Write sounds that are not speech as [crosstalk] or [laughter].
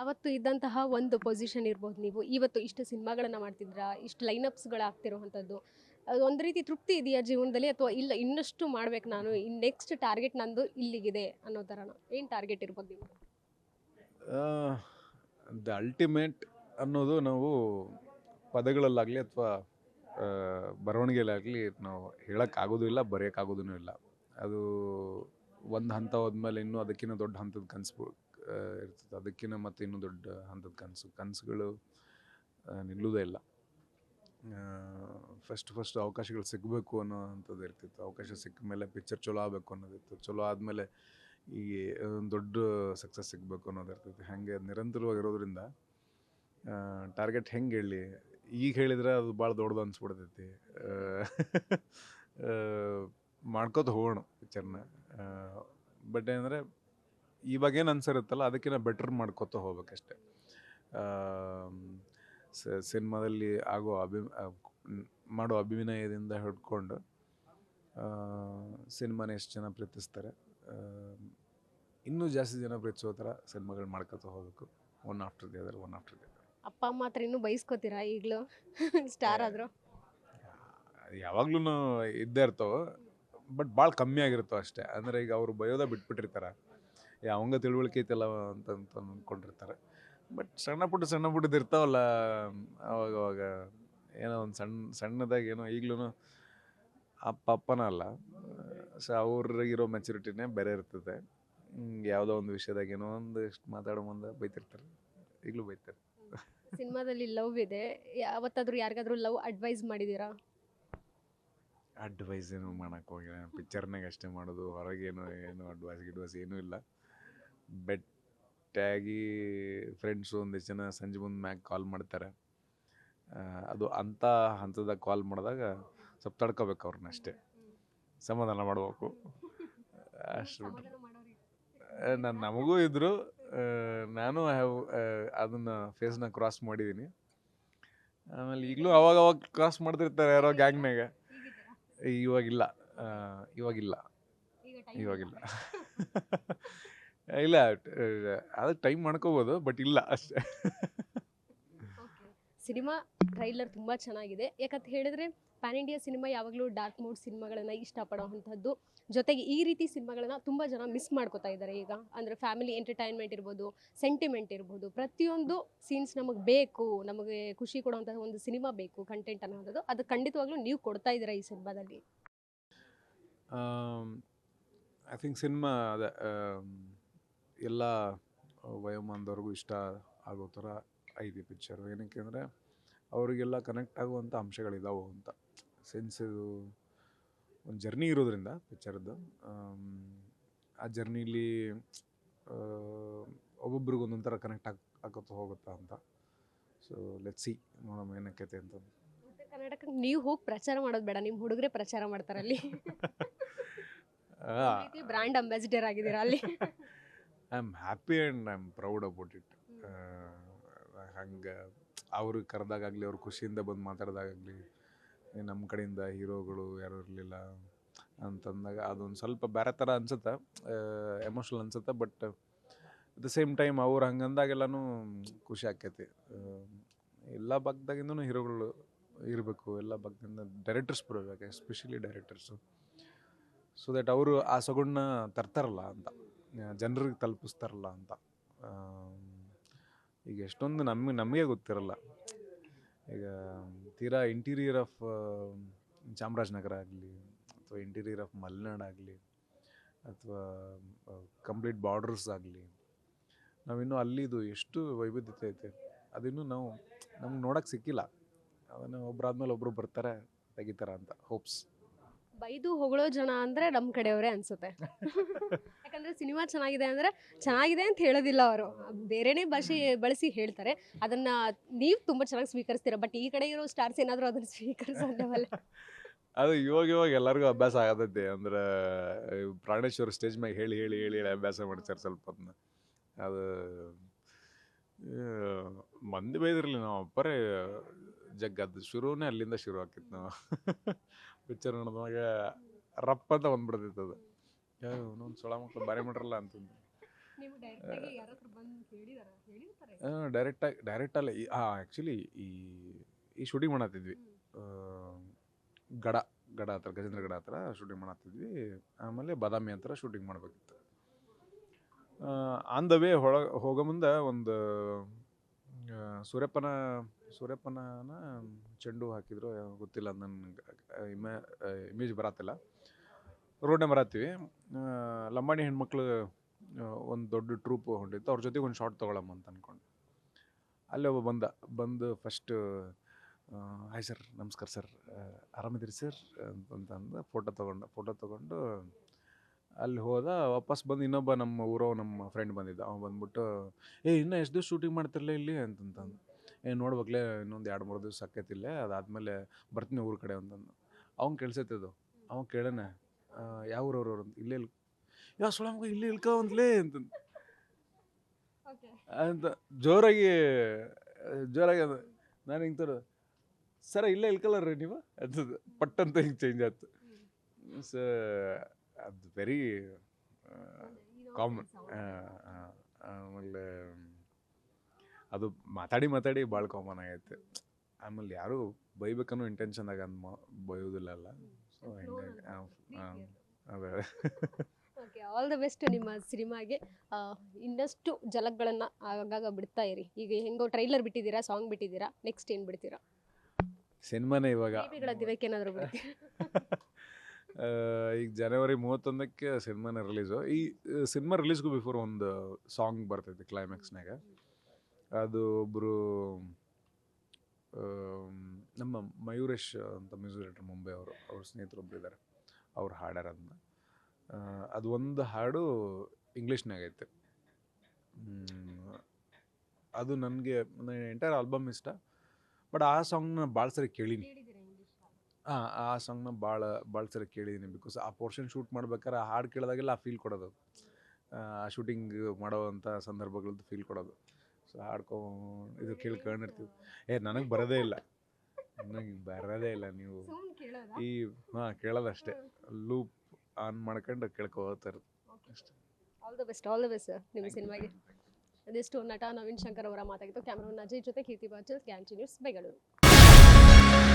ಅವತ್ತು ಇದ್ದಂತಹ ಒಂದು ಪೊಸಿಷನ್ ಇರ್ಬೋದು ನೀವು. ಇವತ್ತು ಇಷ್ಟು ಸಿನಿಮಾಗಳನ್ನ ಮಾಡ್ತಿದ್ರಾ ಇಷ್ಟು ಲೈನಪ್ಸ್ಗಳು ಆಗ್ತಿರುವಂಥದ್ದು ಅದು ಒಂದು ರೀತಿ ತೃಪ್ತಿ ಇದೆಯಾ ಜೀವನದಲ್ಲಿ? ಅಥವಾ ಇಲ್ಲ, ಇನ್ನಷ್ಟು ಮಾಡ್ಬೇಕು ನಾನು ಇನ್ನು ನೆಕ್ಸ್ಟ್ ಟಾರ್ಗೆಟ್ ನಂದು ಇಲ್ಲಿಗಿದೆ ಅನ್ನೋ ಥರನ ಏನು ಟಾರ್ಗೆಟ್ ಇರ್ಬೋದು ನೀವು ದ ಅಲ್ಟಿಮೇಟ್ ಅನ್ನೋದು ನಾವು ಪದಗಳಲ್ಲಾಗಲಿ ಅಥವಾ ಬರವಣಿಗೆಯಲ್ಲಾಗಲಿ ನಾವು ಹೇಳೋಕ್ಕಾಗೋದು ಇಲ್ಲ ಬರೆಯೋಕ್ಕಾಗೋದೂ ಇಲ್ಲ. ಅದು ಒಂದು ಹಂತ ಹೋದ್ಮೇಲೆ ಇನ್ನೂ ಅದಕ್ಕಿಂತ ದೊಡ್ಡ ಹಂತದ ಕನಸು ಇರ್ತದೆ. ಅದಕ್ಕಿಂತ ಮತ್ತೆ ಇನ್ನೂ ದೊಡ್ಡ ಹಂತದ ಕನಸು. ಕನಸುಗಳು ನಿಲ್ಲುವುದೇ ಇಲ್ಲ. ಫಸ್ಟ್ ಫಸ್ಟ್ ಅವಕಾಶಗಳು ಸಿಗಬೇಕು ಅನ್ನೋ ಅಂಥದ್ದು ಇರ್ತಿತ್ತು. ಅವಕಾಶ ಸಿಕ್ಕ ಮೇಲೆ ಪಿಕ್ಚರ್ ಚಲೋ ಆಗಬೇಕು ಅನ್ನೋದಿತ್ತು ಚಲೋ ಆದಮೇಲೆ ಈ ದೊಡ್ಡ ಸಕ್ಸಸ್ ಸಿಗಬೇಕು ಅನ್ನೋದು ಇರ್ತೈತಿ ಹಾಗೆ ನಿರಂತರವಾಗಿರೋದ್ರಿಂದ ಟಾರ್ಗೆಟ್ ಹೆಂಗೆ ಹೇಳಿ? ಈಗ ಹೇಳಿದ್ರೆ ಅದು ಭಾಳ ದೊಡ್ಡದು ಅನಿಸ್ಬಿಡ್ತೈತಿ. ಮಾಡ್ಕೋತ ಹೋಗೋಣ ಪಿಕ್ಚರ್ನ ಬಟ್ ಏನಂದರೆ ಇವಾಗ ಏನು ಅನ್ಸಿರುತ್ತಲ್ಲ ಅದಕ್ಕಿಂತ ಬೆಟ್ರ್ ಮಾಡ್ಕೋತಾ ಹೋಗ್ಬೇಕಷ್ಟೆ. ಸಿನಿಮಾದಲ್ಲಿ ಆಗೋ ಅಭಿ ಮಾಡೋ ಅಭಿನಯದಿಂದ ಹಿಡ್ಕೊಂಡು ಸಿನಿಮಾನ ಎಷ್ಟು ಜನ ಪ್ರೀತಿಸ್ತಾರೆ ಇನ್ನೂ ಜಾಸ್ತಿ ಜನ ಪ್ರೀತಿಸೋ ಥರ ಸಿನಿಮಾಗಳು ಮಾಡ್ಕೋತ ಹೋಗ್ಬೇಕು. One after the other one after the other ಅಪ್ಪ ಅಮ್ಮ ಹತ್ರ ಇನ್ನೂ ಬೈಸ್ಕೋತೀರಾ ಈಗಲೂ? ಸ್ಟಾರ್ ಆದರೂ? ಯಾವಾಗ್ಲೂ ಇದ್ದೇ ಇರ್ತಾವೆ ಬಟ್ ಭಾಳ ಕಮ್ಮಿ ಆಗಿರ್ತಾವೆ ಅಷ್ಟೇ. ಅಂದರೆ ಈಗ ಅವರು ಬಯೋದ ಬಿಟ್ಬಿಟ್ಟಿರ್ತಾರೆ. ಅವಂಗ ತಿಳುವಳಿಕೆ ಐತಲ್ಲ ಅಂತ ಅಂದ್ಕೊಂಡಿರ್ತಾರೆ ಬಟ್ ಸಣ್ಣ ಪುಟ್ಟ ಸಣ್ಣ ಪುಟ್ಟದ್ದು ಇರ್ತಾವಲ್ಲ ಅವಾಗ ಅವಾಗ ಏನೋ ಒಂದು ಸಣ್ಣ ಸಣ್ಣದಾಗಿ ಏನೋ ಈಗಲೂ ಅಪ್ಪ ಅಪ್ಪನ ಅಲ್ಲ. ಸೊ ಅವ್ರಿಗಿರೋ ಮೆಚುರಿಟಿನೇ ಬೇರೆ ಇರ್ತದೆ. ಯಾವುದೋ ಒಂದು ವಿಷಯದಾಗ ಏನೋ ಒಂದು ಇಷ್ಟು ಮಾತಾಡೋ ಮುಂದೆ ಬೈತಿರ್ತಾರೆ. ಈಗಲೂ ಬೈತಾರೆ. ಸಿನಿಮಾದಲ್ಲಿ ಲವ್ ಇದೆ. ಯಾವತ್ತಾದರೂ ಯಾರಿಗಾದ್ರೂ ಲವ್ ಅಡ್ವೈಸ್ ಮಾಡಿದ್ದೀರಾ ಅಡ್ವೈಸ್ ಏನು ಮಾಡೋಕ್ಕೆ ಹೋಗಿಲ್ಲ. ಪಿಕ್ಚರ್ನಾಗ ಅಷ್ಟೇ ಮಾಡೋದು. ಹೊರಗೇನು ಏನು ಅಡ್ವೈಸ್ ಗಿಡ್ವೈಸ್ ಏನೂ ಇಲ್ಲ. ಬೆಟ್ಟಾಗಿ ಫ್ರೆಂಡ್ಸು ಒಂದಿಷ್ಟು ಜನ ಸಂಜೆ ಮುಂದೆ ಮ್ಯಾಗ ಕಾಲ್ ಮಾಡ್ತಾರೆ. ಅದು ಅಂಥ ಹಂತದಾಗ ಕಾಲ್ ಮಾಡಿದಾಗ ಸ್ವಲ್ಪ ತಡ್ಕೋಬೇಕು ಅವ್ರನ್ನ ಅಷ್ಟೇ. ಸಮಾಧಾನ ಮಾಡಬೇಕು. ಅಷ್ಟು ಬಿಟ್ರೆ ನಾನು ನಮಗೂ ಇದ್ದರು ನಾನು ಹ್ಯಾವ್ ಅದನ್ನು ಫೇಸ್ನ ಕ್ರಾಸ್ ಮಾಡಿದ್ದೀನಿ ಆಮೇಲೆ ಈಗಲೂ ಅವಾಗ ಅವಾಗ ಕ್ರಾಸ್ ಮಾಡ್ತಿರ್ತಾರೆ ಯಾರೋ ಗ್ಯಾಂಗ್ನಾಗ ಇವಾಗಿಲ್ಲ. ಇವಾಗಿಲ್ಲ. ಇವಾಗಿಲ್ಲ. [laughs] ಇಲ್ಲ ಅದು ಟೈಮ್ ಮಾಡ್ಕೋಬೋದು ಬಟ್ ಇಲ್ಲ ಅಷ್ಟೇ. ಸಿನಿಮಾ ಟ್ರೈಲರ್ ತುಂಬ ಚೆನ್ನಾಗಿದೆ. ಯಾಕಂತ ಹೇಳಿದ್ರೆ ಪ್ಯಾನ್ ಇಂಡಿಯಾ ಸಿನಿಮಾ ಯಾವಾಗಲೂ ಡಾರ್ಕ್ ಮೂಡ್ ಸಿನಿಮಾಗಳನ್ನ ಇಷ್ಟಪಡೋವಂಥದ್ದು ಜೊತೆಗೆ ಈ ರೀತಿ ಸಿನಿಮಾಗಳನ್ನ ತುಂಬ ಜನ ಮಿಸ್ ಮಾಡ್ಕೋತಾ ಇದ್ದಾರೆ ಈಗ. ಅಂದರೆ ಫ್ಯಾಮಿಲಿ ಎಂಟರ್ಟೈನ್ಮೆಂಟ್ ಇರ್ಬೋದು ಸೆಂಟಿಮೆಂಟ್ ಇರ್ಬೋದು. ಪ್ರತಿಯೊಂದು ಸೀನ್ಸ್ ನಮಗೆ ಬೇಕು ನಮಗೆ ಖುಷಿ ಕೊಡುವಂತಹ ಒಂದು ಸಿನಿಮಾ ಬೇಕು ಕಂಟೆಂಟ್ ಅನ್ನೋದು. ಅದು ಖಂಡಿತವಾಗ್ಲೂ ನೀವು ಕೊಡ್ತಾ ಇದ್ದೀರಾ ಈ ಸಿನಿಮಾದಲ್ಲಿ? ಐ ಥಿಂಕ್ ಸಿನಿಮಾ ಅದೇ ಎಲ್ಲ ವಯೋಮಾನದವ್ರಿಗೂ ಇಷ್ಟ ಆಗೋ ಥರ ಐದು ಪಿಕ್ಚರು ಏನಕ್ಕೆ ಅಂದರೆ ಅವರಿಗೆಲ್ಲ ಕನೆಕ್ಟ್ ಆಗುವಂಥ ಅಂಶಗಳಿದಾವೆ ಅಂತ. ಸೆನ್ಸ್ ಒಂದು ಜರ್ನಿ ಇರೋದ್ರಿಂದ ಪಿಕ್ಚರ್ದು ಆ ಜರ್ನಿಲಿ ಒಬ್ಬೊಬ್ರಿಗೆ ಥರ ಕನೆಕ್ಟ್ ಆಗಿ ಹಾಕೋತ ಹೋಗುತ್ತಾ ಅಂತ. ಸೊ ಲೆಟ್ ಸಿ ನೋಡೋಣ ಏನಕ್ಕೈತೆ ಅಂತ. ಕರ್ನಾಟಕಕ್ಕೆ ನೀವು ಹೋಗಿ ಪ್ರಚಾರ ಮಾಡೋದು ಬೇಡ. ನಿಮ್ಮ ಹುಡುಗರೇ ಪ್ರಚಾರ ಮಾಡ್ತಾರೆ ಅಲ್ಲಿ ಬ್ರ್ಯಾಂಡ್ ಅಂಬಾಸಿಡರ್ ಆಗಿದ್ದೀರಾ ಅಲ್ಲಿ? [laughs] I am happy and I am proud about it ಹಂಗೆ ಅವರು ಕರೆದಾಗಲಿ ಅವ್ರು ಖುಷಿಯಿಂದ ಬಂದು ಮಾತಾಡಿದಾಗಲಿ ನಮ್ಮ ಕಡೆಯಿಂದ ಹೀರೋಗಳು ಯಾರು ಇರಲಿಲ್ಲ ಅಂತಂದಾಗ ಅದೊಂದು ಸ್ವಲ್ಪ ಬೇರೆ ಥರ ಅನ್ಸುತ್ತೆ ಎಮೋಷ್ನಲ್ ಅನ್ಸುತ್ತೆ but at the same time ಅವ್ರು ಹಂಗಂದಾಗೆಲ್ಲನೂ ಖುಷಿ ಆಕೈತಿ. ಎಲ್ಲ ಭಾಗದಾಗಿಂದನೂ ಹೀರೋಗಳು ಇರಬೇಕು ಎಲ್ಲ ಭಾಗದಿಂದ ಡೈರೆಕ್ಟರ್ಸ್ ಬರಬೇಕು ಎಸ್ಪೆಷಲಿ ಡೈರೆಕ್ಟರ್ಸು ಸೊ ದಟ್ ಅವರು ಆ ಸೊಗಡನ್ನ ತರ್ತಾರಲ್ಲ ಅಂತ. ಜನರಿಗೆ ತಲುಪಿಸ್ತಾರಲ್ಲ ಅಂತ. ಈಗ ಎಷ್ಟೊಂದು ನಮಗೆ ನಮಗೆ ಗೊತ್ತಿರಲ್ಲ. ಈಗ ತೀರಾ ಇಂಟೀರಿಯರ್ ಆಫ್ ಚಾಮರಾಜನಗರ ಆಗಲಿ, ಅಥವಾ ಇಂಟೀರಿಯರ್ ಆಫ್ ಮಲೆನಾಡು ಆಗಲಿ, ಅಥವಾ ಕಂಪ್ಲೀಟ್ ಬಾರ್ಡರ್ಸ್ ಆಗಲಿ, ನಾವಿನ್ನೂ ಅಲ್ಲಿದು ಎಷ್ಟು ವೈವಿಧ್ಯತೆ ಐತೆ, ಅದಿನ್ನೂ ನಾವು ನಮ್ಗೆ ನೋಡೋಕ್ಕೆ ಸಿಕ್ಕಿಲ್ಲ. ಅದನ್ನು ಒಬ್ಬರಾದ್ಮೇಲೆ ಒಬ್ಬರು ಬರ್ತಾರೆ, ತೆಗಿತಾರೆ ಅಂತ ಹೋಪ್ಸ್ ಬೈದು ಹೊಗಳೋ ಜನ ಅಂದ್ರೆ ನಮ್ಮ ಕಡೆಯವರೇ ಅನ್ಸುತ್ತೆ. [laughs] ಯಾಕಂದ್ರೆ ಸಿನಿಮಾ ಚೆನ್ನಾಗಿದೆ ಅಂದ್ರೆ ಚೆನ್ನಾಗಿದೆ ಅಂತ ಹೇಳೋದಿಲ್ಲ ಅವರು. ಬೇರೆನೇ ಭಾಷೆ ಬಳಸಿ ಹೇಳ್ತಾರೆ. ಅದನ್ನ ನೀವು ತುಂಬಾ ಚೆನ್ನಾಗಿ ಸ್ವೀಕರಿಸ್ತೀರಾ ಬಟ್ ಈ ಕಡೆ ಇರೋ ಸ್ಟಾರ್ಸ್ ಏನಾದರೂ ಅದನ್ನ ಸ್ವೀಕರಿಸೋದವಲ್ಲ [laughs] ಅದು ಇವಾಗ ಇವಾಗ ಎಲ್ಲರಿಗೂ ಅಭ್ಯಾಸ ಆಗತೈತಿ ಅಂದ್ರೆ ಪ್ರಾಣೇಶ್ವರ ಸ್ಟೇಜ್ ಮ್ಯಾಗ ಹೇಳಿ ಹೇಳಿ ಹೇಳಿ ಹೇಳಿ ಅಭ್ಯಾಸ ಮಾಡ್ತಾರೆ ಸ್ವಲ್ಪ ಅದನ್ನ ಅದು ಮಂದಿ ಬೈದಿರಲಿ ನಾವು ಅಪ್ಪರೇ. ಜಗ್ ಅದು ಶುರುನೇ ಅಲ್ಲಿಂದ ಶುರು ಆಕಿತ್ತು ನಾವು ಪಿಕ್ಚರ್ ನೋಡಿದಾಗ ರಪ್ಪ ಅಂತ ಬಂದ್ಬಿಡ್ತಿತ್ತು ಅದು. ಒಂದೊಂದು ಸೊಳ ಮಕ್ಕಳು ಬಾರಿ ಮಾಡ್ರಲ್ಲ ಅಂತಂದು. ಡೈರೆಕ್ಟ್ ಡೈರೆಕ್ಟಾಗಿ ಡೈರೆಕ್ಟಲ್ಲ ಹಾಂ ಆ್ಯಕ್ಚುಲಿ ಈ ಈ ಶೂಟಿಂಗ್ ಮಾಡತ್ತಿದ್ವಿ ಗಡ ಗಡ ಹತ್ರ ಗಜೇಂದ್ರ ಗಡ ಹತ್ರ ಶೂಟಿಂಗ್ ಮಾಡತ್ತಿದ್ವಿ ಆಮೇಲೆ ಬಾದಾಮಿ ಹತ್ರ ಶೂಟಿಂಗ್ ಮಾಡಬೇಕಿತ್ತು. ಆನ್ ದ ವೇ ಹೊಳ ಹೋಗೋ ಮುಂದೆ ಒಂದು ಸೂರ್ಯಪ್ಪನ, ಸೂರ್ಯಪ್ಪನನ ಚೆಂಡು ಹಾಕಿದ್ರು ಗೊತ್ತಿಲ್ಲ ನನ್ನ ಇಮೇ, ಇಮೇಜ್ ಬರತ್ತಿಲ್ಲ. ರೋಡ್ನೇ ಬರತ್ತೀವಿ. ಲಂಬಾಣಿ ಹೆಣ್ಮಕ್ಳು ಒಂದು ದೊಡ್ಡ ಟ್ರೂಪ್ ಹೊಂಟಿತ್ತು. ಅವ್ರ ಜೊತೆಗೆ ಒಂದು ಶಾರ್ಟ್ ತೊಗೊಳಮ್ಮ ಅಂತ ಅಂದ್ಕೊಂಡು ಅಲ್ಲಿ ಒಬ್ಬ ಬಂದ, ಬಂದು ಫಸ್ಟ್ ಹಾಯ್ ಸರ್ ನಮಸ್ಕಾರ ಸರ್ ಆರಾಮಿದ್ದೀರಿ ಸರ್ ಅಂತಂದು ಫೋಟೋ ತೊಗೊಂಡು ಫೋಟೋ ತೊಗೊಂಡು ಅಲ್ಲಿ ಹೋದ ವಾಪಸ್ ಬಂದು ಇನ್ನೊಬ್ಬ ನಮ್ಮ ಊರೋ ನಮ್ಮ ಫ್ರೆಂಡ್ ಬಂದಿದ್ದ. ಅವ್ನು ಬಂದ್ಬಿಟ್ಟು ಏ ಇನ್ನೂ ಎಷ್ಟು ದಿವ್ಸ ಶೂಟಿಂಗ್ ಮಾಡ್ತಿರಲ್ಲ ಇಲ್ಲಿ? ಅಂತಂತಂದು. ಏ ನೋಡ್ಬೇಕಲೇ ಇನ್ನೊಂದು ಎರಡು ಮೂರು ದಿವಸ ಆಕೈತಿಲ್ಲ ಅದಾದಮೇಲೆ ಬರ್ತೀನಿ ಊರ ಕಡೆ ಅಂತಂದು. ಅವ್ನು ಕೇಳ್ಸತ್ತದು ಅವ್ನು ಕೇಳನೆ ಯಾವ ಊರವ್ರು ಅಂತ ಇಲ್ಲೇ ಇಲ್ ಯಾವ ಸುಳ ಮಗ ಇಲ್ಲೇ ಇಲ್ಕ ಅಂತಲೇ ಅಂತಂದು ಅಂತ ಜೋರಾಗಿ ಜೋರಾಗಿ ಅದು ನಾನು ಹಿಂಗೆ ತರೋದು ಸರ ಇಲ್ಲೇ ರೀ ನೀವು? ಅದು ಪಟ್ಟಂತ ಹಿಂಗೆ ಚೇಂಜ್ ಆಯ್ತು. ಸೊ ಅದು ವೆರಿ ಕಾಮನ್ ಆಮೇಲೆ ಅದು ಮಾತಾಡಿ ಮಾತಾಡಿ ಭಾಳ ಕಾಮನ್ ಆಗೈತೆ. ಆಮೇಲೆ ಯಾರು ಬೈಬೇಕನ್ನೋ ಇಂಟೆನ್ಷನ್ದಾಗ ಅಂದ್ ಬೈಯೋದಿಲ್ಲ ಅಲ್ಲ. ಸೊ ಹಿಂಗಾಗಿ ಆ, ಅದೇ. ಓಕೆ ಆಲ್ ದ ಬೆಸ್ಟ್ ನಿಮ್ಮ ಸಿನಿಮಾಗೆ. ಇನ್ನಷ್ಟು ಜಲಗಳನ್ನು ಆಗಾಗ ಬಿಡ್ತಾ ಇರಿ. ಈಗ ಹೆಂಗೋ ಟ್ರೈಲರ್ ಬಿಟ್ಟಿದ್ದೀರಾ ಸಾಂಗ್ ಬಿಟ್ಟಿದ್ದೀರಾ ನೆಕ್ಸ್ಟ್ ಏನು ಬಿಡ್ತೀರಾ? ಸಿನಿಮಾನೇ ಇವಾಗ. ಏನಾದರೂ ಬಿಡ್ತೀರಾ? [laughs] ಈಗ ಜನವರಿ ಮೂವತ್ತೊಂದಕ್ಕೆ ಸಿನಿಮಾನ ರಿಲೀಸು ಈ ಸಿನಿಮಾ ರಿಲೀಸ್ಗೂ ಬಿಫೋರ್ ಒಂದು ಸಾಂಗ್ ಬರ್ತೈತೆ ಕ್ಲೈಮ್ಯಾಕ್ಸ್ನಾಗ ಅದು ಒಬ್ಬರು ನಮ್ಮ ಮಯೂರೇಶ್ ಅಂತ ಮ್ಯೂಸಿಕ್ ಡೈರೆಕ್ಟರ್ ಮುಂಬೈ ಅವರು, ಅವ್ರ ಸ್ನೇಹಿತರು ಒಬ್ರು ಇದ್ದಾರೆ ಅವ್ರು ಹಾಡ್ಯಾರ ಅದನ್ನ ಅದು ಒಂದು ಹಾಡು ಇಂಗ್ಲೀಷ್ನಾಗೈತೆ ಅದು ನನಗೆ ಎಂಟೈರ್ ಆಲ್ಬಮ್ ಇಷ್ಟ. ಬಟ್ ಆ ಸಾಂಗ್ನ ಭಾಳ ಸರಿ ಕೇಳೀನಿ. ಹಾಂ ಆ ಸಾಂಗ್ನ ಭಾಳ ಭಾಳ ಸರಿ ಕೇಳಿದ್ದೀನಿ ಬಿಕಾಸ್ ಆ ಪೋರ್ಷನ್ ಶೂಟ್ ಮಾಡ್ಬೇಕಾದ್ರೆ ಆ ಹಾಡು ಕೇಳಿದಾಗೆಲ್ಲ ಆ ಫೀಲ್ ಕೊಡೋದು. ಆ ಶೂಟಿಂಗ್ ಮಾಡೋವಂಥ ಸಂದರ್ಭಗಳದ್ದು ಫೀಲ್ ಕೊಡೋದು. ಸೊ ಹಾಡ್ಕೊಂಡು ಇದು ಕೇಳ್ಕೊಂಡಿರ್ತೀವಿ ಏ ನನಗೆ ಬರೋದೇ ಇಲ್ಲ. ನನಗೆ ಬರೋದೇ ಇಲ್ಲ ನೀವು. ಈ ಹಾಂ ಕೇಳೋದಷ್ಟೇ. ಲೂಪ್ ಆನ್ ಮಾಡ್ಕೊಂಡು ಕೇಳ್ಕೋತಾರೆ ಅಷ್ಟೇ all the best all the best sir ನಿಮ್ಮ ಸಿನಿಮಾಗೆ. ಅದೆಷ್ಟು ನಟ ನವೀನ್ ಶಂಕರ್ ಅವರ ಮಾತಾಗಿತ್ತು ಕ್ಯಾಮ್ರಾ ಅಜಯ್ ಜೊತೆ Keerthi Bachal guarantee news Bengaluru.